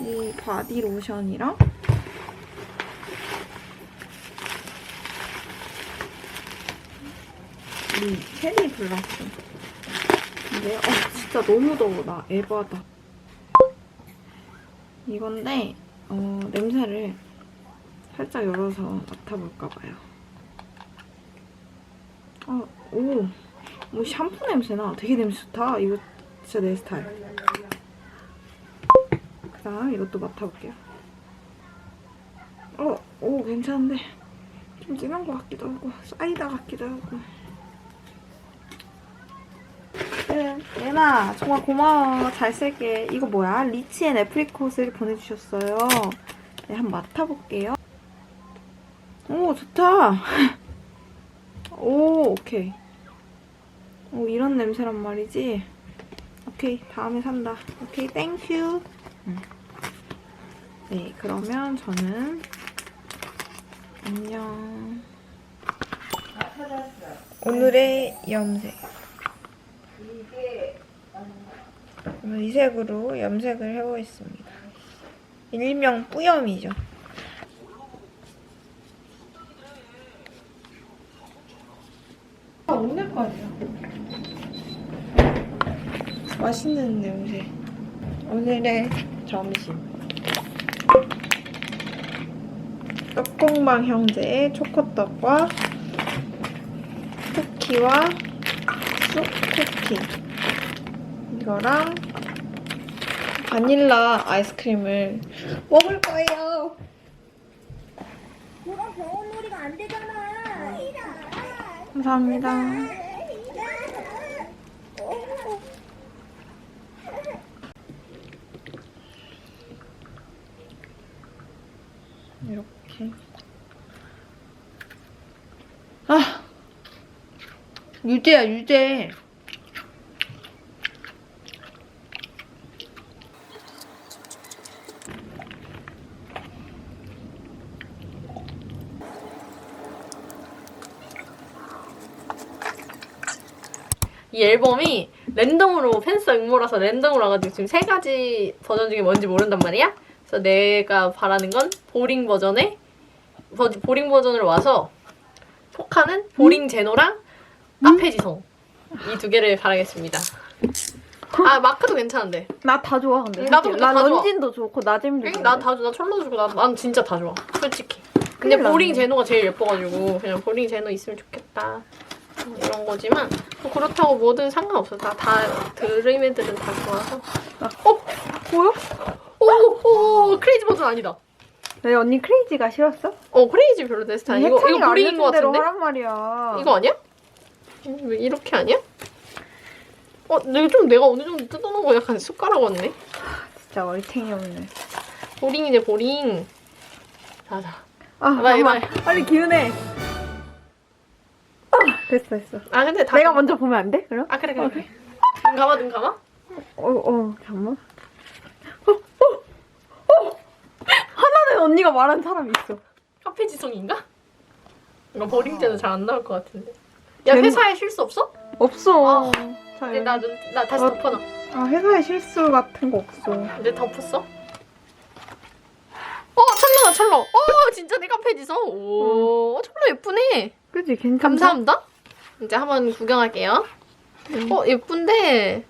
이 바디 로션이랑 이 체리 블라썸. 근데 어 진짜 너무 더워 나 에바다. 이건데 어 냄새를 살짝 열어서 맡아볼까 봐요. 아, 오, 뭐 샴푸 냄새나. 되게 냄새 좋다. 이거 진짜 내 스타일. 그 다음 이것도 맡아볼게요. 어, 오 괜찮은데 좀 진한 것 같기도 하고 사이다 같기도 하고. 네, 예나 정말 고마워. 잘 쓸게. 이거 뭐야? 리치앤 애프리콧을 보내주셨어요. 네, 한번 맡아볼게요. 오 좋다. 오 오케이. 오 이런 냄새란 말이지. 오케이 다음에 산다. 오케이 땡큐. 응. 네 그러면 저는 안녕. 오늘의 염색. 오늘 이 색으로 염색을 해보겠습니다. 일명 뿌염이죠. 아, 오늘 거 아니야. 맛있는 냄새. 오늘의 점심. 떡공방 형제의 초코떡과 쿠키와 쑥 쿠키. 이거랑 바닐라 아이스크림을 먹을 거예요. 너가 병원 놀이가 안 되잖아. 감사합니다. 이렇게. 아! 유재야, 유재. 이 앨범이 랜덤으로 팬스 응모라서 랜덤으로 와가지고 지금 세 가지 버전 중에 뭔지 모른단 말이야. 그래서 내가 바라는 건 보링 버전에 버, 보링 버전으로 와서 포카는 보링 제노랑 카페 지성 이 두 개를 바라겠습니다. 아 마크도 괜찮은데. 나 다 좋아, 근데. 응, 나도. 나 다 좋아. 런진도 좋고, 나잼도 좋아. 나다 나 철로 주고 나, 난 진짜 다 좋아. 솔직히. 근데 큰일 보링 났네. 제노가 제일 예뻐가지고 그냥 보링 제노 있으면 좋겠다. 이런 거지만 뭐 그렇다고 뭐든 상관없어. 다, 다 드림애들은 다 좋아서. 어? 뭐야? 오, 오, 크레이지 버전 아니다. 내 언니 크레이지가 싫었어? 어, 크레이지 별로 내 스타일. 이거, 이거 보링인 거 같은데? 하란 말이야. 이거 아니야? 음, 왜 이렇게 아니야? 어, 내가 좀 내가 어느 정도 뜯어놓은 거 약간 숟가락 왔네? 진짜 얼탱이 없네. 보링이네, 보링. 자자. 아, 빨리, 잠깐만. 빨리 기운해. 아, 됐어, 됐어. 아, 근데 다. 내가 먼저 보면 안 돼? 그럼? 아, 그래, 그래. 오케이. 그래. 눈 감아, 눈 감아? 어, 어, 잠깐만. 어, 어, 어! 하나는 언니가 말한 사람이 있어. 카페 지성인가? 이거 버링 때는 잘 안 나올 것 같은데. 야, 쟤는- 회사에 실수 없어? 없어. 아, 자, 근데 여기. 나, 눈, 나 다시 어. 덮어놔. 아, 회사에 실수 같은 거 없어. 이제 덮었어? 어, 철로다, 철로. 어, 진짜 내 카페 지성. 오, 철로 예쁘네. 그지? 괜찮다. 감사합니다. 이제 한번 구경할게요. 음. 어, 예쁜데.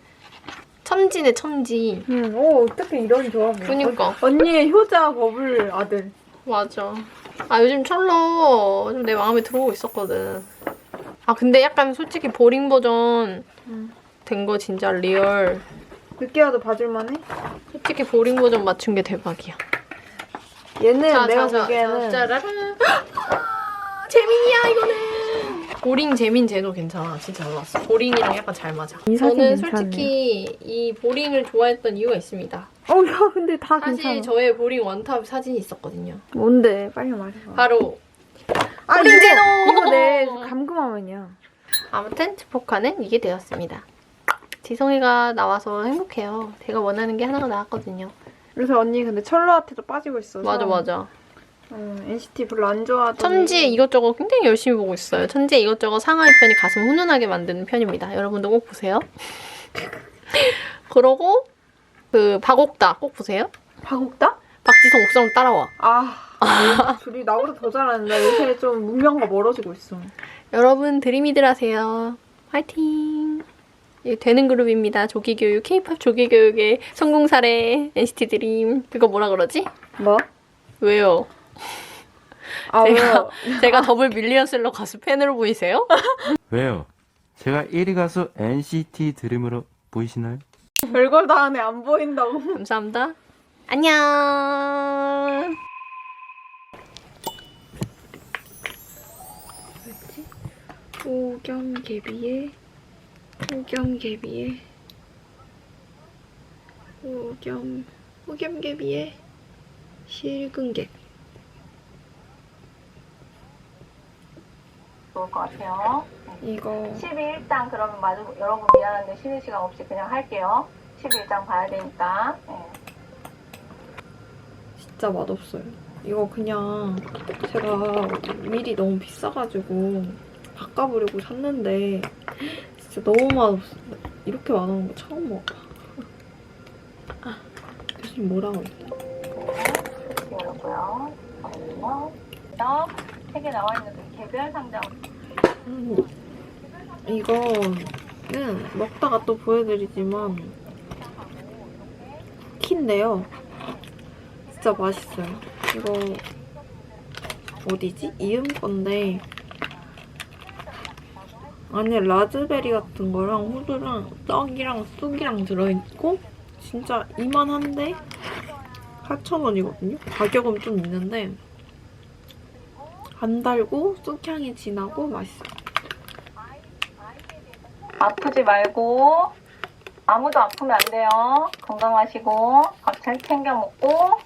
천지네, 천지. 응, 어, 어떻게 이런 조합이야. 그니까. 어, 언니의 효자 버블 아들. 맞아. 아, 요즘 철로 좀 내 마음에 들어오고 있었거든. 아, 근데 약간 솔직히 보링 버전 응. 된거 진짜 리얼. 늦게 와도 봐줄만해? 솔직히 보링 버전 맞춘 게 대박이야. 얘는 내가 보기에는 짜라란. 재민이야, 이거는. 보링, 재민, 제노 괜찮아. 진짜 잘 나왔어. 보링이랑 약간 잘 맞아. 이 사진 저는 괜찮네. 솔직히 이 보링을 좋아했던 이유가 있습니다. 어, 야, 근데 다 사실 괜찮아. 저의 보링 원탑 사진이 있었거든요. 뭔데? 빨리 말해봐. 바로 아, 보링 이거, 제노! 이거 내 감금화면이야. 아무튼 주포카는 이게 되었습니다. 지성이가 나와서 행복해요. 제가 원하는 게 하나가 나왔거든요. 그래서 언니 근데 철로한테도 빠지고 있어서. 맞아 맞아. 어, NCT 별로 안 좋아하더니. 천지 이것저것 굉장히 열심히 보고 있어요. 천지 이것저것 상하이 편이 가슴 훈훈하게 만드는 편입니다. 여러분도 꼭 보세요. 그러고 그 박옥다 꼭 보세요. 박옥다? 박지성 옥상 따라와. 아, 둘이 나보다 더 잘하는데 요새 좀 문명과 멀어지고 있어. 여러분 드림이들 하세요. 화이팅. 예, 되는 그룹입니다. 조기교육, K-팝 조기교육의 성공 사례 NCT 드림. 그거 뭐라 그러지? 뭐? 왜요? 아, 제가 왜요? 제가 더블 밀리언셀러 가수 팬으로 보이세요? 왜요? 제가 1위 가수 NCT 드림으로 보이시나요? 별걸 다 하네, 안 보인다고. 감사합니다. 안녕. 오겸개비에 오겸개비에 오겸 오겸개비에 실근개 좋을 것 같아요. 이거 12일장 그러면 마저 여러분 미안한데 쉬는 시간 없이 그냥 할게요. 12일장 봐야 되니까. 네. 진짜 맛없어요. 이거 그냥 제가 미리 너무 비싸가지고 바꿔보려고 샀는데 진짜 너무 맛없어. 이렇게 많은 거 처음 먹어. 아, 교수님 뭐라고 했대? 열었고요. 잠깐만요. 책에 나와 있는 그 개별 상자 음, 이거는 먹다가 또 보여드리지만 쿠키인데요. 진짜 맛있어요. 이거 어디지? 이음 건데 안에 라즈베리 같은 거랑 호두랑 떡이랑 쑥이랑 들어있고 진짜 이만한데 8,000원이거든요. 가격은 좀 있는데 안 달고 쑥향이 진하고 맛있어요. 아프지 말고 아무도 아프면 안 돼요. 건강하시고 밥 잘 챙겨 먹고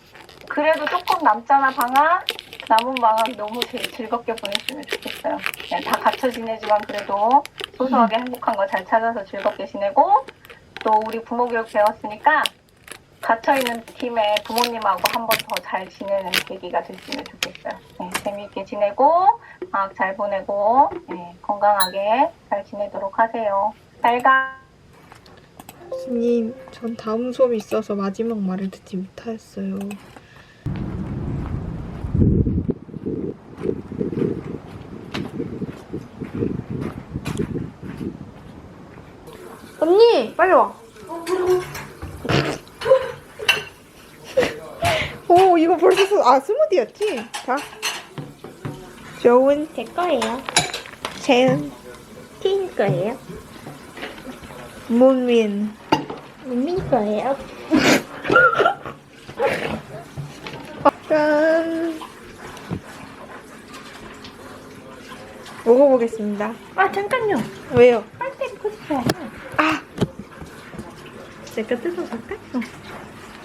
그래도 조금 남잖아 방학. 남은 방학 너무 즐- 즐겁게 보냈으면 좋겠어요. 그냥 다 갇혀 지내지만 그래도 소소하게 행복한 거 잘 찾아서 즐겁게 지내고 또 우리 부모 교육 배웠으니까 갇혀 있는 팀의 부모님하고 한 번 더 잘 지내는 계기가 됐으면 좋겠어요. 네, 재미있게 지내고 방학 잘 보내고 네, 건강하게 잘 지내도록 하세요. 잘 가. 교수님, 전 다음 수업이 있어서 마지막 말을 듣지 못하였어요. 언니, 빨리 와. 오, 이거 벌써 스, 아 스무디였지? 자, 좋은 제 거예요. 재은, 틴 거예요. 문민. 민민 거예요. 짠. 먹어보겠습니다. 아 잠깐요. 왜요? 빨대 입고 싶어요. 아, 제가 뜯어 갈까?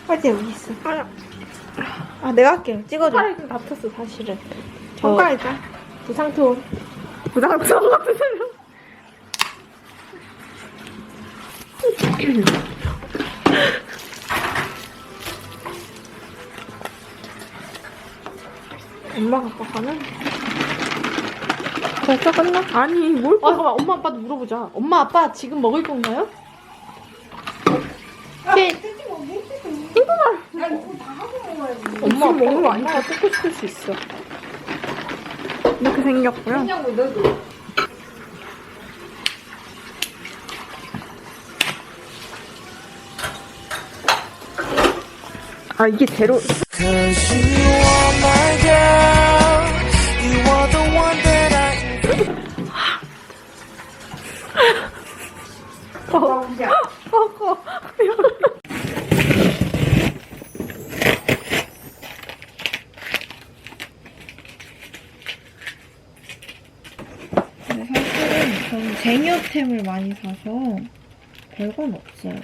빨대 여기 있어. 아, 내가 할게요. 찍어줘. 손가락이 좀 다쳤어 사실은. 손가락. 부담스러운 것 같으세요? 엄마가 아빠가는? 벌써 끝나? 아니, 뭘 아 잠깐만 엄마 아빠도 물어보자. 엄마 아빠 지금 먹을 건가요? 네. 엄마 아니야? 엄마가 뜯고 싶을 수 있어. 이렇게 생겼고요. 아, 이게 제로. 쟁여템을 많이 사서 별건 없어요.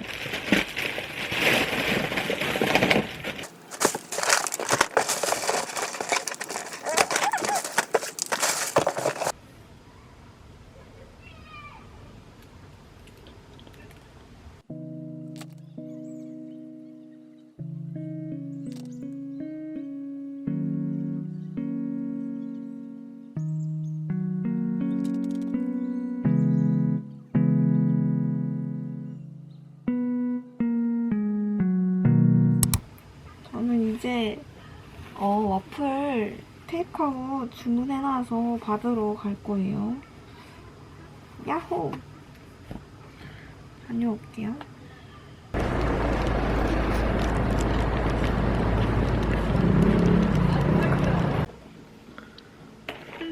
어, 와플 테이크아웃 주문해놔서 받으러 갈 거예요. 야호! 다녀올게요.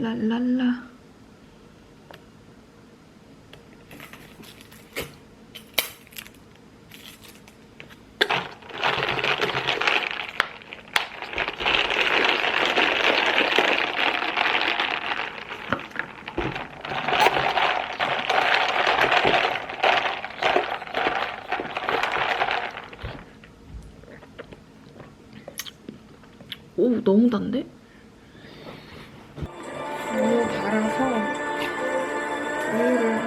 랄랄라. 오, 너무 단데? 너무 달아서 우유를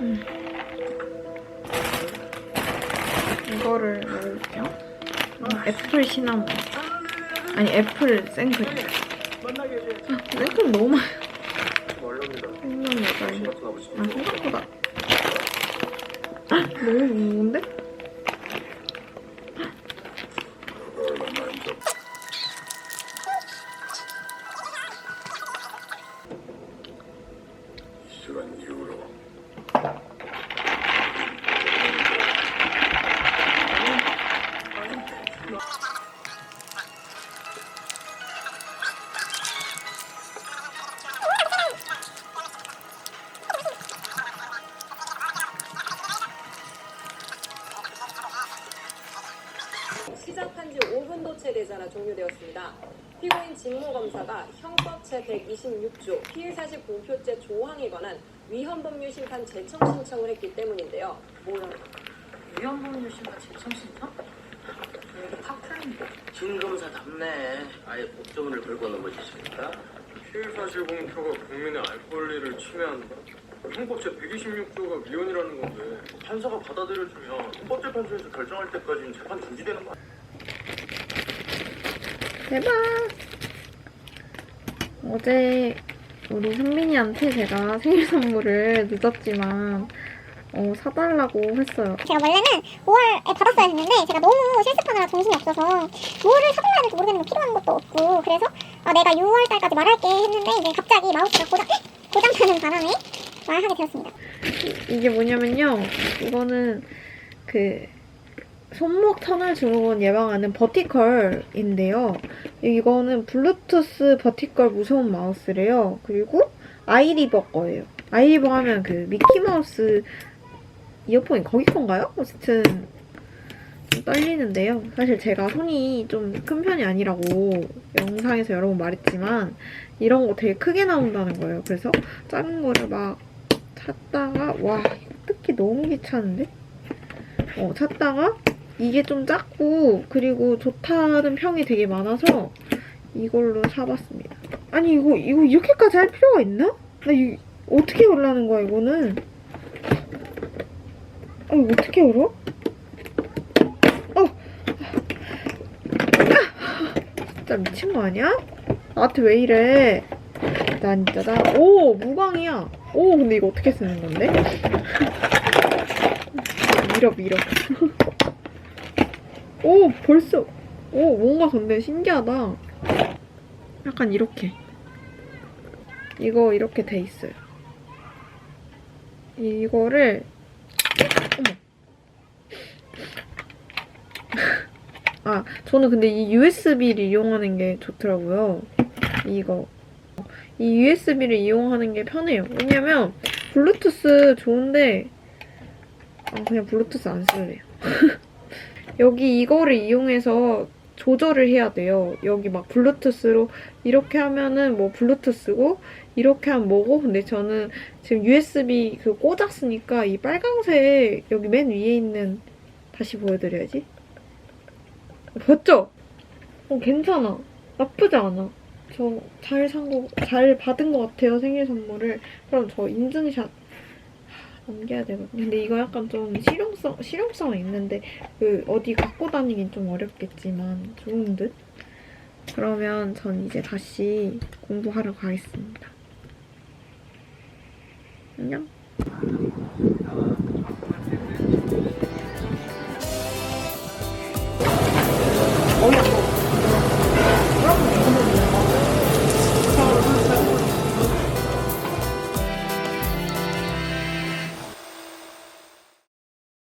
음. 이거를 먹을게요. 애플 시나몬. 아니 애플 생크림. 아, 생크림 너무 많아. 여자애. 아 생각보다. 아, 너무 무거운데? 시작한 지 5분도 채 되자라 종료되었습니다. 피고인 직무검사가 형법 제 126조 피해사실 공표죄 조항에 관한 위헌법률 심판 재청 신청을 했기 때문인데요. 뭐야? 위헌법률 심판 재청 신청? 이게 팍플인데 진검사 답네. 아예 법조문을 걸고 넘어지십니까? 피해사실 공표가 국민의 알 권리를 침해한다. 형법제 126조가 위헌이라는 건데 판사가 받아들여주면 헌법재판소에서 결정할 때까지는 재판 중지되는 거 아니야? 대박! 어제 우리 선민이한테 제가 생일 선물을 늦었지만 어, 사달라고 했어요. 제가 원래는 5월에 받았어야 했는데 제가 너무 실습하느라 정신이 없어서 뭐를 사달라야 될지 모르겠는 거 필요한 것도 없고 그래서 아, 내가 6월 달까지 말할게 했는데 이제 갑자기 마우스가 고장 고장나는 바람에 말 하게 되었습니다. 이게 뭐냐면요. 이거는 그 손목 터널 증후군 예방하는 버티컬인데요. 이거는 블루투스 버티컬 무서운 마우스래요. 그리고 아이리버 거예요. 아이리버 하면 그 미키마우스 이어폰이 거기 건가요? 어쨌든 좀 떨리는데요. 사실 제가 손이 좀 큰 편이 아니라고 영상에서 여러 번 말했지만 이런 거 되게 크게 나온다는 거예요. 그래서 작은 거를 막 찾다가 와 뜯기 너무 귀찮은데? 어 찾다가 이게 좀 작고 그리고 좋다는 평이 되게 많아서 이걸로 사봤습니다. 아니 이거 이거 이렇게까지 할 필요가 있나? 나 이, 어떻게 열라는 거야 이거는? 아 이거 어떻게 열어? 어! 아! 진짜 미친 거 아니야? 나한테 왜 이래? 난 진짜 나, 오! 무광이야! 오! 근데 이거 어떻게 쓰는 건데? 밀어, 밀어. 오! 벌써! 오! 뭔가 근데 신기하다. 약간 이렇게. 이거 이렇게 돼 있어요. 이거를, 어머. 아, 저는 근데 이 USB를 이용하는 게 좋더라고요. 이거. 이 USB를 이용하는 게 편해요. 왜냐면 블루투스 좋은데 아, 그냥 블루투스 안 쓸래요. 여기 이거를 이용해서 조절을 해야 돼요. 여기 막 블루투스로 이렇게 하면은 뭐 블루투스고 이렇게 하면 뭐고 근데 저는 지금 USB 그 꽂았으니까 이 빨강색 여기 맨 위에 있는 다시 보여드려야지. 봤죠? 어 괜찮아. 나쁘지 않아. 저잘산 거, 잘 받은 것 같아요, 생일 선물을. 그럼 저 인증샷 넘겨야 되거든요. 근데 이거 약간 좀 실용성, 실용성은 있는데 그 어디 갖고 다니긴 좀 어렵겠지만 좋은 듯? 그러면 전 이제 다시 공부하러 가겠습니다. 안녕.